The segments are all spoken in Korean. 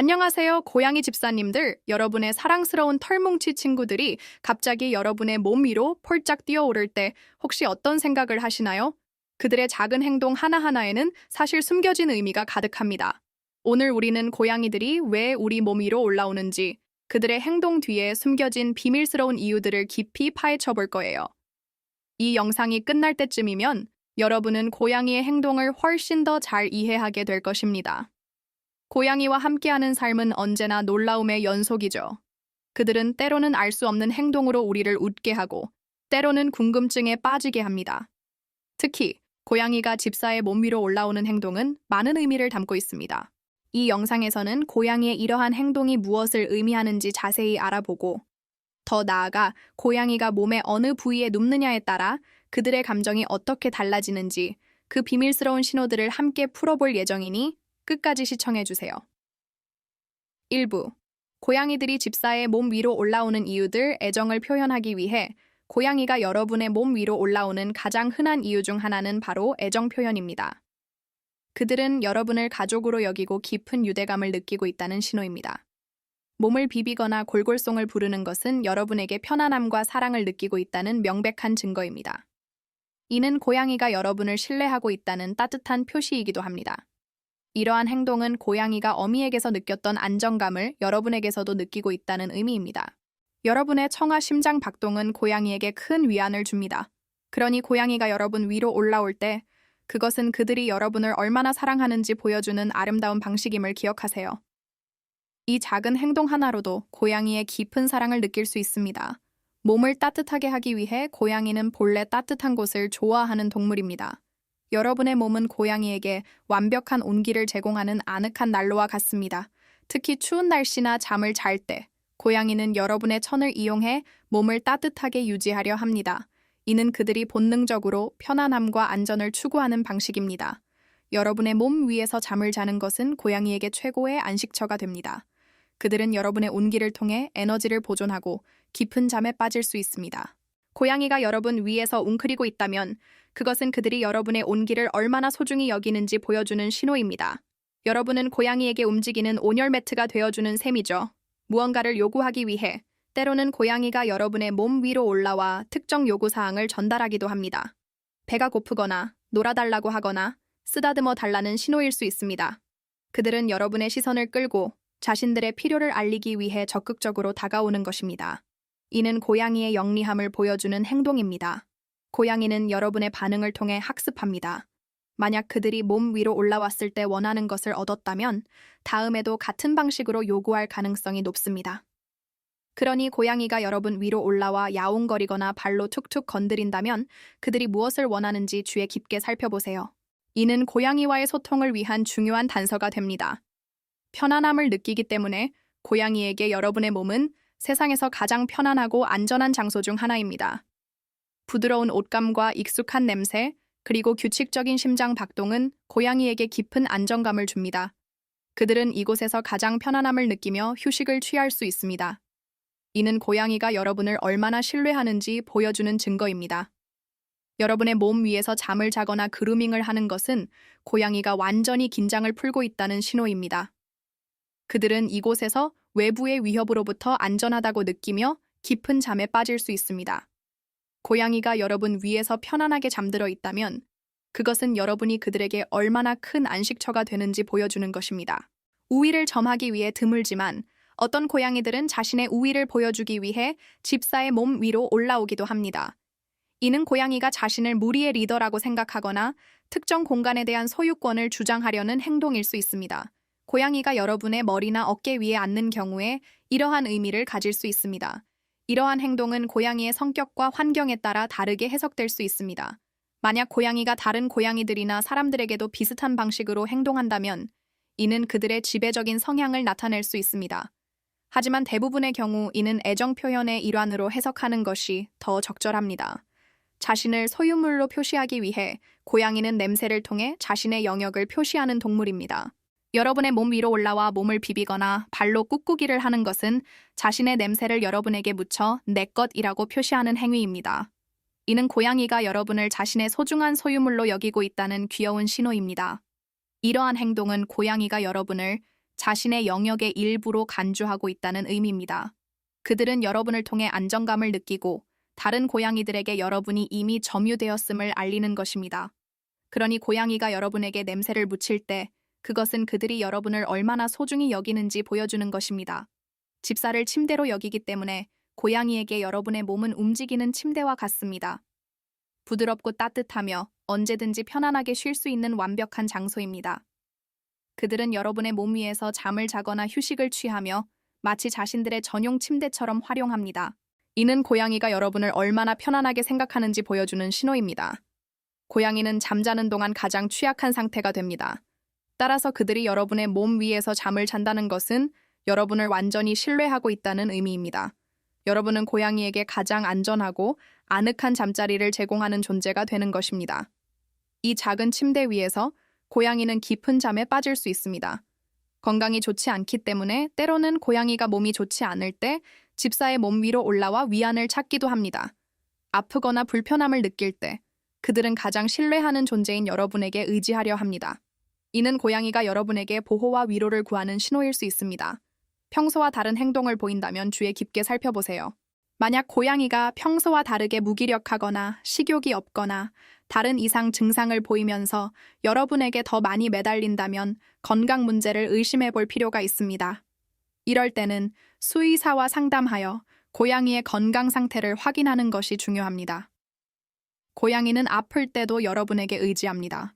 안녕하세요, 고양이 집사님들. 여러분의 사랑스러운 털뭉치 친구들이 갑자기 여러분의 몸 위로 폴짝 뛰어오를 때 혹시 어떤 생각을 하시나요? 그들의 작은 행동 하나하나에는 사실 숨겨진 의미가 가득합니다. 오늘 우리는 고양이들이 왜 우리 몸 위로 올라오는지, 그들의 행동 뒤에 숨겨진 비밀스러운 이유들을 깊이 파헤쳐 볼 거예요. 이 영상이 끝날 때쯤이면 여러분은 고양이의 행동을 훨씬 더 잘 이해하게 될 것입니다. 고양이와 함께하는 삶은 언제나 놀라움의 연속이죠. 그들은 때로는 알 수 없는 행동으로 우리를 웃게 하고, 때로는 궁금증에 빠지게 합니다. 특히, 고양이가 집사의 몸 위로 올라오는 행동은 많은 의미를 담고 있습니다. 이 영상에서는 고양이의 이러한 행동이 무엇을 의미하는지 자세히 알아보고, 더 나아가 고양이가 몸의 어느 부위에 눕느냐에 따라 그들의 감정이 어떻게 달라지는지 그 비밀스러운 신호들을 함께 풀어볼 예정이니 끝까지 시청해주세요. 1부. 고양이들이 집사의 몸 위로 올라오는 이유들 애정을 표현하기 위해 고양이가 여러분의 몸 위로 올라오는 가장 흔한 이유 중 하나는 바로 애정 표현입니다. 그들은 여러분을 가족으로 여기고 깊은 유대감을 느끼고 있다는 신호입니다. 몸을 비비거나 골골송을 부르는 것은 여러분에게 편안함과 사랑을 느끼고 있다는 명백한 증거입니다. 이는 고양이가 여러분을 신뢰하고 있다는 따뜻한 표시이기도 합니다. 이러한 행동은 고양이가 어미에게서 느꼈던 안정감을 여러분에게서도 느끼고 있다는 의미입니다. 여러분의 청아 심장 박동은 고양이에게 큰 위안을 줍니다. 그러니 고양이가 여러분 위로 올라올 때 그것은 그들이 여러분을 얼마나 사랑하는지 보여주는 아름다운 방식임을 기억하세요. 이 작은 행동 하나로도 고양이의 깊은 사랑을 느낄 수 있습니다. 몸을 따뜻하게 하기 위해 고양이는 본래 따뜻한 곳을 좋아하는 동물입니다. 여러분의 몸은 고양이에게 완벽한 온기를 제공하는 아늑한 난로와 같습니다. 특히 추운 날씨나 잠을 잘 때, 고양이는 여러분의 천을 이용해 몸을 따뜻하게 유지하려 합니다. 이는 그들이 본능적으로 편안함과 안전을 추구하는 방식입니다. 여러분의 몸 위에서 잠을 자는 것은 고양이에게 최고의 안식처가 됩니다. 그들은 여러분의 온기를 통해 에너지를 보존하고 깊은 잠에 빠질 수 있습니다. 고양이가 여러분 위에서 웅크리고 있다면 그것은 그들이 여러분의 온기를 얼마나 소중히 여기는지 보여주는 신호입니다. 여러분은 고양이에게 움직이는 온열 매트가 되어주는 셈이죠. 무언가를 요구하기 위해 때로는 고양이가 여러분의 몸 위로 올라와 특정 요구사항을 전달하기도 합니다. 배가 고프거나 놀아달라고 하거나 쓰다듬어 달라는 신호일 수 있습니다. 그들은 여러분의 시선을 끌고 자신들의 필요를 알리기 위해 적극적으로 다가오는 것입니다. 이는 고양이의 영리함을 보여주는 행동입니다. 고양이는 여러분의 반응을 통해 학습합니다. 만약 그들이 몸 위로 올라왔을 때 원하는 것을 얻었다면 다음에도 같은 방식으로 요구할 가능성이 높습니다. 그러니 고양이가 여러분 위로 올라와 야옹거리거나 발로 툭툭 건드린다면 그들이 무엇을 원하는지 주의 깊게 살펴보세요. 이는 고양이와의 소통을 위한 중요한 단서가 됩니다. 편안함을 느끼기 때문에 고양이에게 여러분의 몸은 세상에서 가장 편안하고 안전한 장소 중 하나입니다. 부드러운 옷감과 익숙한 냄새, 그리고 규칙적인 심장 박동은 고양이에게 깊은 안정감을 줍니다. 그들은 이곳에서 가장 편안함을 느끼며 휴식을 취할 수 있습니다. 이는 고양이가 여러분을 얼마나 신뢰하는지 보여주는 증거입니다. 여러분의 몸 위에서 잠을 자거나 그루밍을 하는 것은 고양이가 완전히 긴장을 풀고 있다는 신호입니다. 그들은 이곳에서 외부의 위협으로부터 안전하다고 느끼며 깊은 잠에 빠질 수 있습니다. 고양이가 여러분 위에서 편안하게 잠들어 있다면 그것은 여러분이 그들에게 얼마나 큰 안식처가 되는지 보여주는 것입니다. 우위를 점하기 위해 드물지만 어떤 고양이들은 자신의 우위를 보여주기 위해 집사의 몸 위로 올라오기도 합니다. 이는 고양이가 자신을 무리의 리더라고 생각하거나 특정 공간에 대한 소유권을 주장하려는 행동일 수 있습니다. 고양이가 여러분의 머리나 어깨 위에 앉는 경우에 이러한 의미를 가질 수 있습니다. 이러한 행동은 고양이의 성격과 환경에 따라 다르게 해석될 수 있습니다. 만약 고양이가 다른 고양이들이나 사람들에게도 비슷한 방식으로 행동한다면 이는 그들의 지배적인 성향을 나타낼 수 있습니다. 하지만 대부분의 경우 이는 애정 표현의 일환으로 해석하는 것이 더 적절합니다. 자신을 소유물로 표시하기 위해 고양이는 냄새를 통해 자신의 영역을 표시하는 동물입니다. 여러분의 몸 위로 올라와 몸을 비비거나 발로 꾹꾹이를 하는 것은 자신의 냄새를 여러분에게 묻혀 내 것이라고 표시하는 행위입니다. 이는 고양이가 여러분을 자신의 소중한 소유물로 여기고 있다는 귀여운 신호입니다. 이러한 행동은 고양이가 여러분을 자신의 영역의 일부로 간주하고 있다는 의미입니다. 그들은 여러분을 통해 안정감을 느끼고 다른 고양이들에게 여러분이 이미 점유되었음을 알리는 것입니다. 그러니 고양이가 여러분에게 냄새를 묻힐 때 그것은 그들이 여러분을 얼마나 소중히 여기는지 보여주는 것입니다. 집사를 침대로 여기기 때문에 고양이에게 여러분의 몸은 움직이는 침대와 같습니다. 부드럽고 따뜻하며 언제든지 편안하게 쉴 수 있는 완벽한 장소입니다. 그들은 여러분의 몸 위에서 잠을 자거나 휴식을 취하며 마치 자신들의 전용 침대처럼 활용합니다. 이는 고양이가 여러분을 얼마나 편안하게 생각하는지 보여주는 신호입니다. 고양이는 잠자는 동안 가장 취약한 상태가 됩니다. 따라서 그들이 여러분의 몸 위에서 잠을 잔다는 것은 여러분을 완전히 신뢰하고 있다는 의미입니다. 여러분은 고양이에게 가장 안전하고 아늑한 잠자리를 제공하는 존재가 되는 것입니다. 이 작은 침대 위에서 고양이는 깊은 잠에 빠질 수 있습니다. 건강이 좋지 않기 때문에 때로는 고양이가 몸이 좋지 않을 때 집사의 몸 위로 올라와 위안을 찾기도 합니다. 아프거나 불편함을 느낄 때 그들은 가장 신뢰하는 존재인 여러분에게 의지하려 합니다. 이는 고양이가 여러분에게 보호와 위로를 구하는 신호일 수 있습니다. 평소와 다른 행동을 보인다면 주의 깊게 살펴보세요. 만약 고양이가 평소와 다르게 무기력하거나 식욕이 없거나 다른 이상 증상을 보이면서 여러분에게 더 많이 매달린다면 건강 문제를 의심해 볼 필요가 있습니다. 이럴 때는 수의사와 상담하여 고양이의 건강 상태를 확인하는 것이 중요합니다. 고양이는 아플 때도 여러분에게 의지합니다.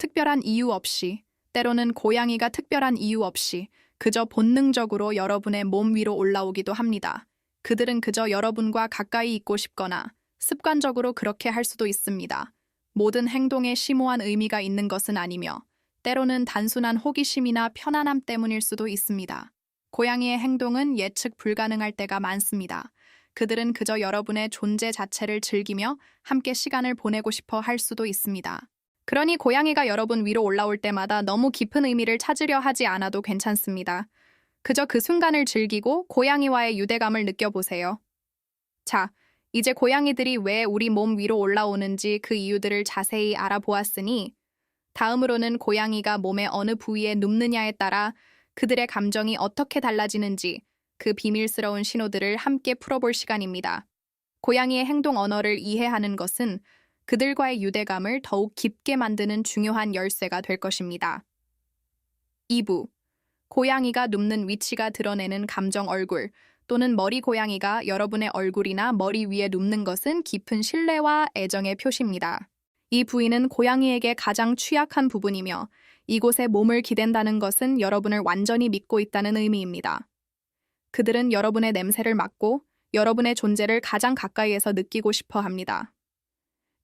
특별한 이유 없이, 때로는 고양이가 특별한 이유 없이 그저 본능적으로 여러분의 몸 위로 올라오기도 합니다. 그들은 그저 여러분과 가까이 있고 싶거나 습관적으로 그렇게 할 수도 있습니다. 모든 행동에 심오한 의미가 있는 것은 아니며 때로는 단순한 호기심이나 편안함 때문일 수도 있습니다. 고양이의 행동은 예측 불가능할 때가 많습니다. 그들은 그저 여러분의 존재 자체를 즐기며 함께 시간을 보내고 싶어 할 수도 있습니다. 그러니 고양이가 여러분 위로 올라올 때마다 너무 깊은 의미를 찾으려 하지 않아도 괜찮습니다. 그저 그 순간을 즐기고 고양이와의 유대감을 느껴보세요. 자, 이제 고양이들이 왜 우리 몸 위로 올라오는지 그 이유들을 자세히 알아보았으니 다음으로는 고양이가 몸의 어느 부위에 눕느냐에 따라 그들의 감정이 어떻게 달라지는지 그 비밀스러운 신호들을 함께 풀어볼 시간입니다. 고양이의 행동 언어를 이해하는 것은 그들과의 유대감을 더욱 깊게 만드는 중요한 열쇠가 될 것입니다. 2부 고양이가 눕는 위치가 드러내는 감정 얼굴 또는 머리 고양이가 여러분의 얼굴이나 머리 위에 눕는 것은 깊은 신뢰와 애정의 표시입니다. 이 부위는 고양이에게 가장 취약한 부분이며 이곳에 몸을 기댄다는 것은 여러분을 완전히 믿고 있다는 의미입니다. 그들은 여러분의 냄새를 맡고 여러분의 존재를 가장 가까이에서 느끼고 싶어 합니다.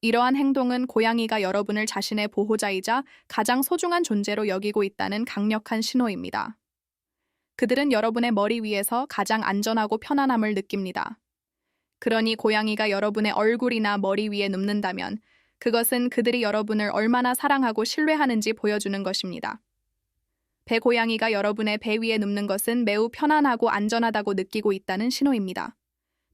이러한 행동은 고양이가 여러분을 자신의 보호자이자 가장 소중한 존재로 여기고 있다는 강력한 신호입니다. 그들은 여러분의 머리 위에서 가장 안전하고 편안함을 느낍니다. 그러니 고양이가 여러분의 얼굴이나 머리 위에 눕는다면 그것은 그들이 여러분을 얼마나 사랑하고 신뢰하는지 보여주는 것입니다. 배 고양이가 여러분의 배 위에 눕는 것은 매우 편안하고 안전하다고 느끼고 있다는 신호입니다.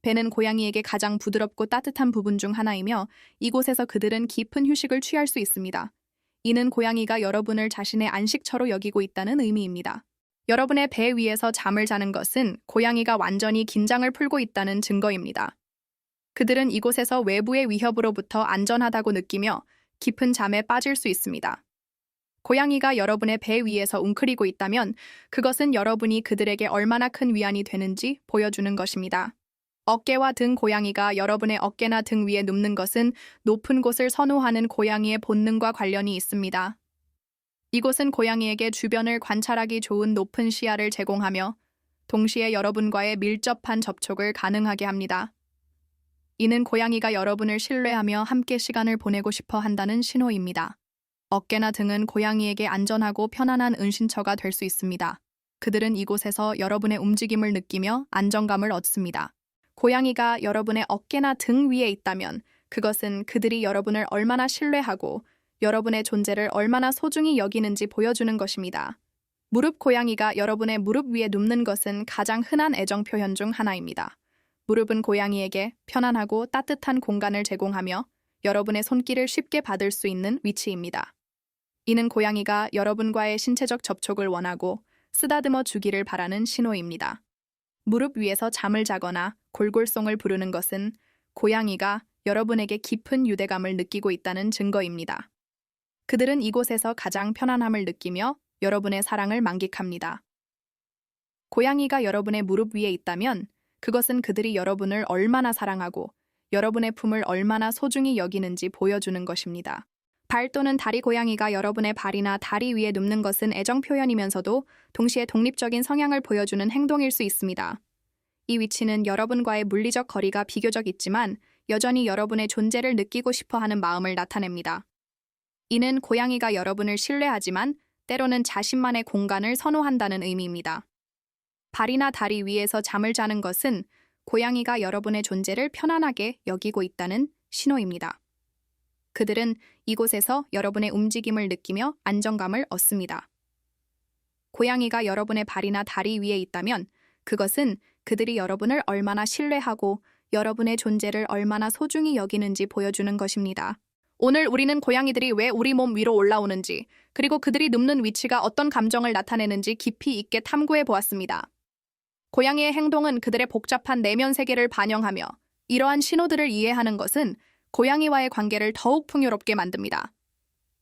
배는 고양이에게 가장 부드럽고 따뜻한 부분 중 하나이며 이곳에서 그들은 깊은 휴식을 취할 수 있습니다. 이는 고양이가 여러분을 자신의 안식처로 여기고 있다는 의미입니다. 여러분의 배 위에서 잠을 자는 것은 고양이가 완전히 긴장을 풀고 있다는 증거입니다. 그들은 이곳에서 외부의 위협으로부터 안전하다고 느끼며 깊은 잠에 빠질 수 있습니다. 고양이가 여러분의 배 위에서 웅크리고 있다면 그것은 여러분이 그들에게 얼마나 큰 위안이 되는지 보여주는 것입니다. 어깨와 등 고양이가 여러분의 어깨나 등 위에 눕는 것은 높은 곳을 선호하는 고양이의 본능과 관련이 있습니다. 이곳은 고양이에게 주변을 관찰하기 좋은 높은 시야를 제공하며 동시에 여러분과의 밀접한 접촉을 가능하게 합니다. 이는 고양이가 여러분을 신뢰하며 함께 시간을 보내고 싶어 한다는 신호입니다. 어깨나 등은 고양이에게 안전하고 편안한 은신처가 될 수 있습니다. 그들은 이곳에서 여러분의 움직임을 느끼며 안정감을 얻습니다. 고양이가 여러분의 어깨나 등 위에 있다면 그것은 그들이 여러분을 얼마나 신뢰하고 여러분의 존재를 얼마나 소중히 여기는지 보여주는 것입니다. 무릎 고양이가 여러분의 무릎 위에 눕는 것은 가장 흔한 애정 표현 중 하나입니다. 무릎은 고양이에게 편안하고 따뜻한 공간을 제공하며 여러분의 손길을 쉽게 받을 수 있는 위치입니다. 이는 고양이가 여러분과의 신체적 접촉을 원하고 쓰다듬어 주기를 바라는 신호입니다. 무릎 위에서 잠을 자거나 골골송을 부르는 것은 고양이가 여러분에게 깊은 유대감을 느끼고 있다는 증거입니다. 그들은 이곳에서 가장 편안함을 느끼며 여러분의 사랑을 만끽합니다. 고양이가 여러분의 무릎 위에 있다면 그것은 그들이 여러분을 얼마나 사랑하고 여러분의 품을 얼마나 소중히 여기는지 보여주는 것입니다. 발 또는 다리 고양이가 여러분의 발이나 다리 위에 눕는 것은 애정 표현이면서도 동시에 독립적인 성향을 보여주는 행동일 수 있습니다. 이 위치는 여러분과의 물리적 거리가 비교적 있지만 여전히 여러분의 존재를 느끼고 싶어 하는 마음을 나타냅니다. 이는 고양이가 여러분을 신뢰하지만 때로는 자신만의 공간을 선호한다는 의미입니다. 발이나 다리 위에서 잠을 자는 것은 고양이가 여러분의 존재를 편안하게 여기고 있다는 신호입니다. 그들은 이곳에서 여러분의 움직임을 느끼며 안정감을 얻습니다. 고양이가 여러분의 발이나 다리 위에 있다면 그것은 그들이 여러분을 얼마나 신뢰하고 여러분의 존재를 얼마나 소중히 여기는지 보여주는 것입니다. 오늘 우리는 고양이들이 왜 우리 몸 위로 올라오는지, 그리고 그들이 눕는 위치가 어떤 감정을 나타내는지 깊이 있게 탐구해 보았습니다. 고양이의 행동은 그들의 복잡한 내면 세계를 반영하며 이러한 신호들을 이해하는 것은 고양이와의 관계를 더욱 풍요롭게 만듭니다.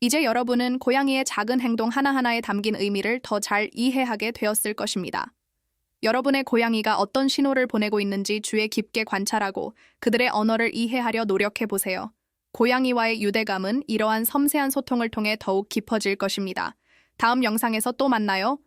이제 여러분은 고양이의 작은 행동 하나하나에 담긴 의미를 더 잘 이해하게 되었을 것입니다. 여러분의 고양이가 어떤 신호를 보내고 있는지 주의 깊게 관찰하고 그들의 언어를 이해하려 노력해 보세요. 고양이와의 유대감은 이러한 섬세한 소통을 통해 더욱 깊어질 것입니다. 다음 영상에서 또 만나요.